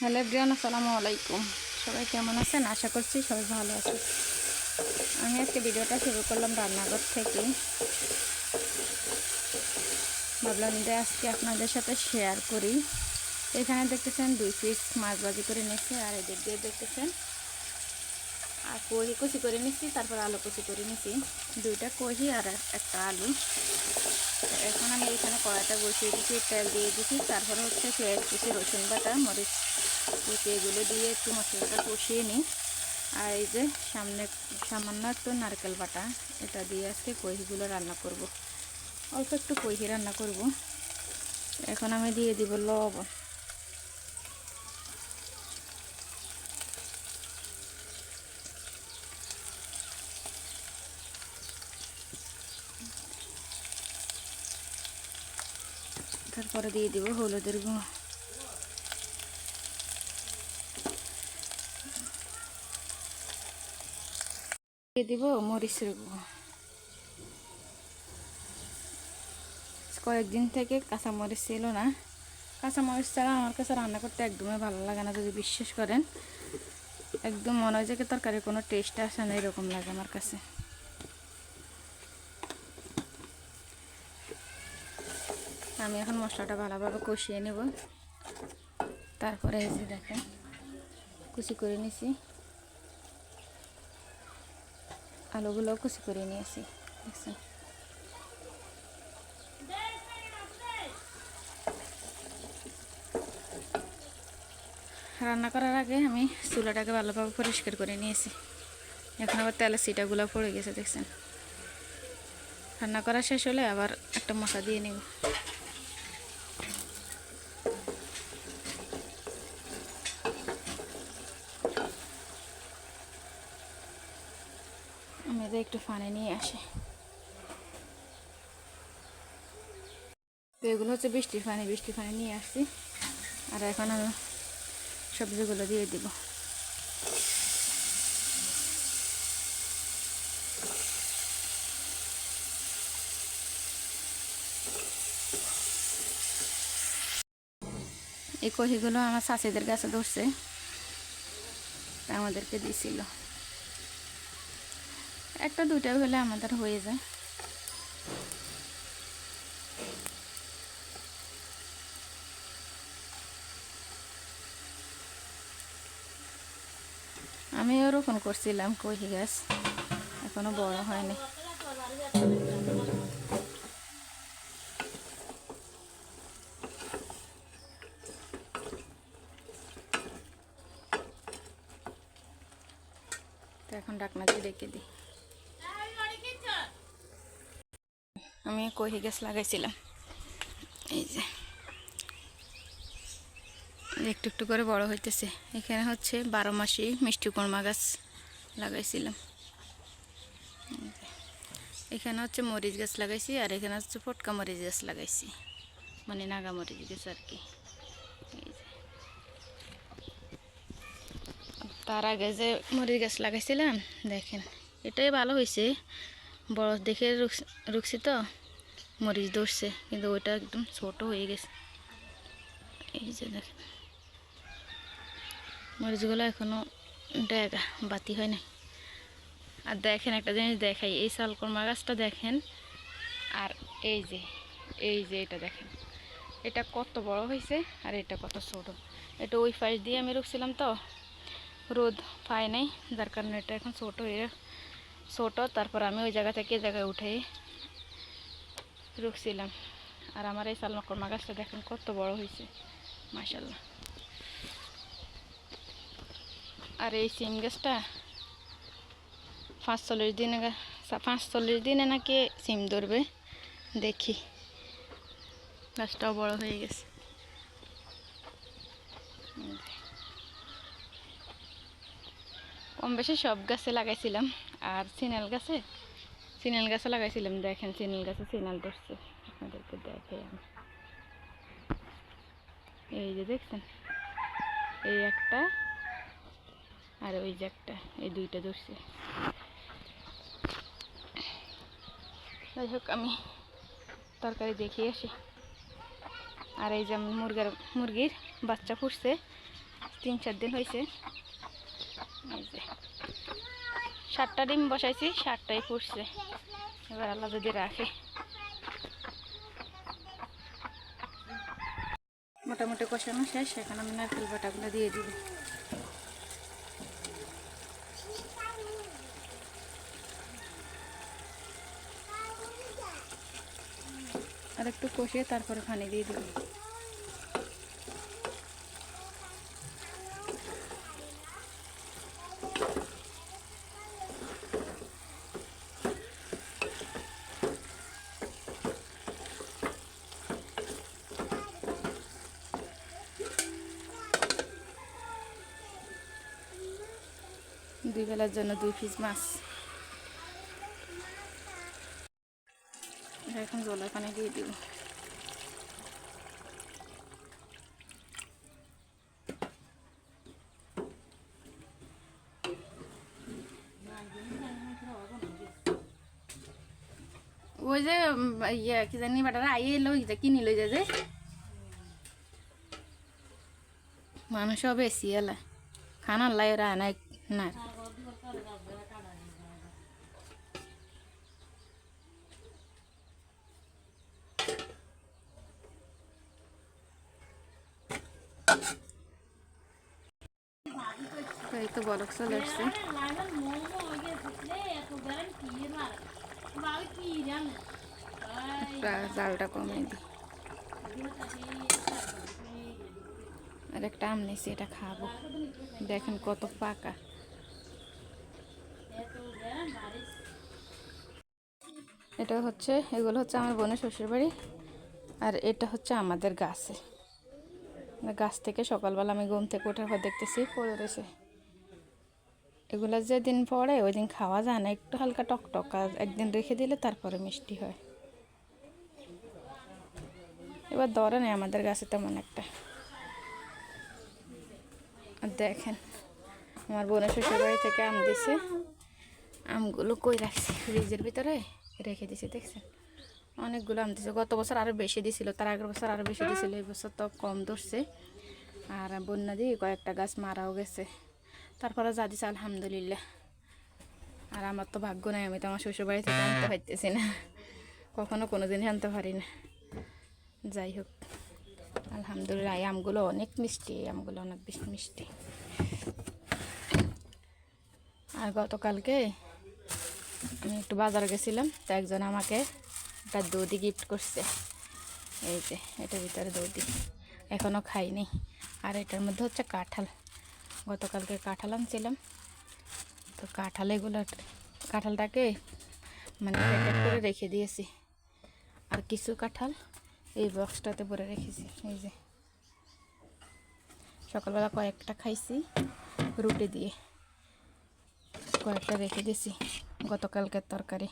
Hello Brian আসসালামু আলাইকুম। সবাই কেমন আছেন? আশা করছি সবাই ভালো আছে আমি আজকে ভিডিওটা শুরু করলাম রান্নাঘর থেকে। ভাবলাম যে আজকে আপনাদের সাথে শেয়ার করি। এখানে দেখতেছেন দুই পিস মাছ ভাজি করে নিয়েছি আর এদিক দিয়ে দেখতেছেন আর কহি কষি করে নিচ্ছি তারপর আলু কষি করে নিচ্ছি দুইটা কহি আর একটা আলু। এখন আমি এখানে কড়াইটা বসিয়ে দিচ্ছি তেল দিয়ে দিচ্ছি তারপরে হচ্ছে পেঁয়াজ কুচি, রসুন বাটা, মরিচ কুচি এগুলো দিয়ে একটু মশলাটা কষিয়ে নিই আর এই যে সামনে সামান্য একটু নারকেল বাটা, এটা দিয়ে আজকে কহিগুলো রান্না করব। অল্প একটু কহি রান্না করব। এখন আমি দিয়ে দিব লবণ তারপরে দিয়ে দিব হলুদের গুঁড়ো দিয়ে দিব, মরিচের গুঁড়ো। কয়েকদিন থেকে কাঁচামরিচ ছিল না। কাঁচামরিচ ছাড়া আমার কাছে রান্না করতে একদমই ভালো লাগে না, যদি বিশ্বাস করেন। একদম মনে হয় যে কি তরকারির কোনো টেস্ট আসে না, এরকম লাগে আমার কাছে। আমি এখন মশলাটা ভালোভাবে কষিয়ে নেব। তারপরে যে দেখেন, কুচি করে নিছি। আলুগুলোও কুচি করে নিয়েছি। দেখছেন? রান্না করার আগে আমি চুলাটাকে ভালোভাবে পরিষ্কার করে নিয়েছি। এখন আবার তেলের সিটাগুলো পড়ে গেছে, দেখছেন? রান্না করা শেষ হলে আবার একটা মশা দিয়ে নেব। আমি একটু ফানে নিয়ে আসি। তো এগুলো হচ্ছে বৃষ্টির পানি বৃষ্টির পানি নিয়ে আসছি। আর এখন আমি সবজিগুলো দিয়ে দিব। এই কহিগুলো আমার শাশিদের কাছে ধরছে। আমাদেরকে দিছিল। একটা দুটা হলে আমাদের হয়ে যায়। আমিও রোপণ করছিলাম কহি গাছ, এখনও বড় হয়নি। এখন ডাকনা দিয়ে রেখে দিই। আমি কহি গাছ লাগাইছিলাম। এই যে। একটু একটু করে বড় হইতেছে। এখানে হচ্ছে বারো মাসি মিষ্টি কর্মা গাছ লাগাইছিলাম। এখানে হচ্ছে মরিচ গাছ লাগাইছি আর এখানে হচ্ছে ফটকা মরিচ গাছ লাগাইছি। মানে নাগা মরিচ গাছ আর কি। তার আগে যে মরিচ গাছ লাগাইছিলাম, দেখেন, এটাই ভালো হয়েছে বড় দেখে রুকছি তো, মরিচ ধরছে, কিন্তু ওইটা একদম ছোট হয়ে গেছে। এই যে দেখেন, মরিচগুলো এখনও ডেগা বাতি হয় না আর দেখেন একটা জিনিস দেখাই, এই শালকর্মা গাছটা দেখেন, আর এই যে এই যে এটা দেখেন। এটা কত বড় হয়েছে আর এটা কত ছোট। এটা ওই পাশ দিয়ে আমি রুখছিলাম তো, রোদ পায় নাই, যার কারণে এটা এখন ছোট হয়ে ছোট, তারপর আমি ওই জায়গা থেকে জায়গায় উঠে রুখছিলাম। আর আমার এই শালকর্মা গাছটা দেখেন কত বড় হয়েছে মাসাল্লাহ আর এই সিম গাছটা পাঁচ চল্লিশ দিনে পাঁচ চল্লিশ দিনে নাকি সিম ধরবে, দেখি। গাছটাও বড় হয়ে গেছে। কম বেশি সব গাছে লাগাইছিলাম। আর সিনাল গাছে? সিনাল গাছে লাগাইছিলাম, দেখেন সিনাল গাছে সিনাল ধরছে। আপনাদেরকে দেখে আমি। এই যে দেখছেন, এই একটা আর ওই যে একটা, এই দুইটা ধরছে। যাই হোক, আমি তরকারি দেখিয়ে আসি। আর এই যে মুরগার, মুরগির বাচ্চা ফুটছে তিন চার দিন হয়েছে এই যে। সাতটা ডিম বসাইছি সাতটাই ফুটছে। এবার আল্লাহ যদি রাখে। মোটামুটি কষানো শেষ, এখন আমি নারকেল বাটাগুলো দিয়ে দিব। আর একটু কষিয়ে তারপরে পানি দিয়ে দিব। দুই জন্য দুই পিস মাছ। এখন জলের পানি দিয়ে দিব ওই যে ইয়ে কি জানি বাটারা আইয়ে লই যে কিনি লই যায় যে। মানুষও বেশি এলা। খানার লাই ওরা আনাই এই তো বলক চলে আসছে। জালটা কমে দিই আর একটা আম নিয়েছি এটা খাব দেখেন কত পাকা এটা হচ্ছে এগুলো হচ্ছে আমার বোনের শ্বশুর বাড়ি আর এটা হচ্ছে আমাদের গাছে গাছ থেকে সকালবেলা আমি ঘুম থেকে ওঠার পর দেখতেছি পড়ে রয়েছে এগুলো যেদিন পড়ে ওই দিন খাওয়া যায় না। একটু হালকা টকটক, আর একদিন রেখে দিলে তারপরে মিষ্টি হয়। এবার ধরে নেই, আমাদের গাছে তেমন একটা। দেখেন, আমার বোনের শ্বশুর বাড়ি থেকে আম দিছে। আমগুলো কই রাখছি? ফ্রিজের ভিতরে রেখে দিছি, দেখছেন? অনেকগুলো আম দিছে। গত বছর আরও বেশি দিছিল, তার আগের বছর আরও বেশি দিছিল, এই বছর তো কম ধরছে। আর বন্যা দিয়ে কয়েকটা গাছ মারাও গেছে। তারপরে যা দিছে আলহামদুলিল্লাহ। আর আমার তো ভাগ্য নাই, আমি তো আমার শ্বশুর বাড়ি থেকে আনতে পারতেছি না। কখনো কোনো দিনই আনতে পারি না। যাই হোক, আলহামদুলিল্লাহ, এই আমগুলো অনেক মিষ্টি, এই আমগুলো অনেক বেশি মিষ্টি। আর গতকালকে আমি একটু বাজার গেছিলাম, তো একজন আমাকে একটা দৌদি গিফট করছে। এই যে, এটার ভিতরে দৌদি এখনও খাইনি। আর এটার মধ্যে হচ্ছে কাঁঠাল। গতকালকে কাঁঠাল আনছিলাম। তো কাঁঠাল এগুলো, কাঁঠালটাকে মানে প্যাকেট করে রেখে দিয়েছি। আর কিছু কাঁঠাল এই বক্সটাতে ভরে রেখেছি, এই যে। সকালবেলা কয়েকটা খাইছি রুটি দিয়ে। কয়েকটা রেখে দিয়েছি গতকালকের তরকারি।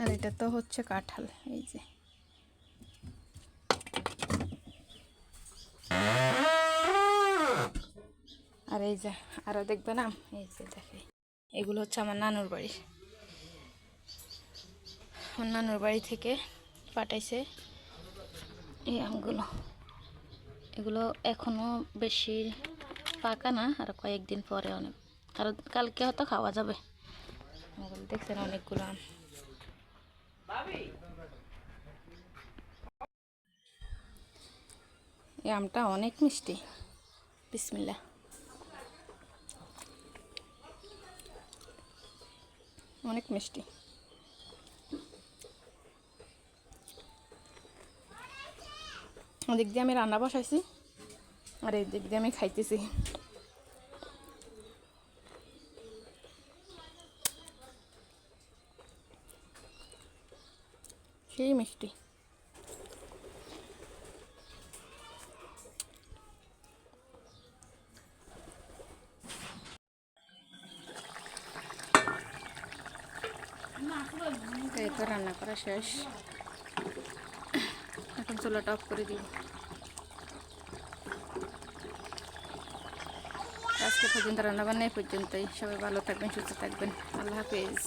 আর এটা তো হচ্ছে কাঁঠাল, এই যে। আর এই যে আরও দেখবে না? এই যে দেখে। এগুলো হচ্ছে আমার নানুর বাড়ি। আমার নানুর বাড়ি থেকে পাঠাইছে এই আমগুলো। এগুলো এখনও বেশি পাকা না, আর কয়েকদিন পরে অনেক। আর কালকে হয়তো খাওয়া যাবে। দেখছেন অনেকগুলো আম। এই আমটা অনেক মিষ্টি। বিসমিল্লা অনেক মিষ্টি। ওদিক দিয়ে আমি রান্না বসাইছি, আর এই দিক দিয়ে আমি খাইতেছি। সেই মিষ্টি। এই তো রান্না করা শেষ। এখন চুলাটা অফ করে দিব আজকে পর্যন্ত রান্না বান্না এই পর্যন্তই। সবাই ভালো থাকবেন, সুস্থ থাকবেন। আল্লাহ হাফিজ।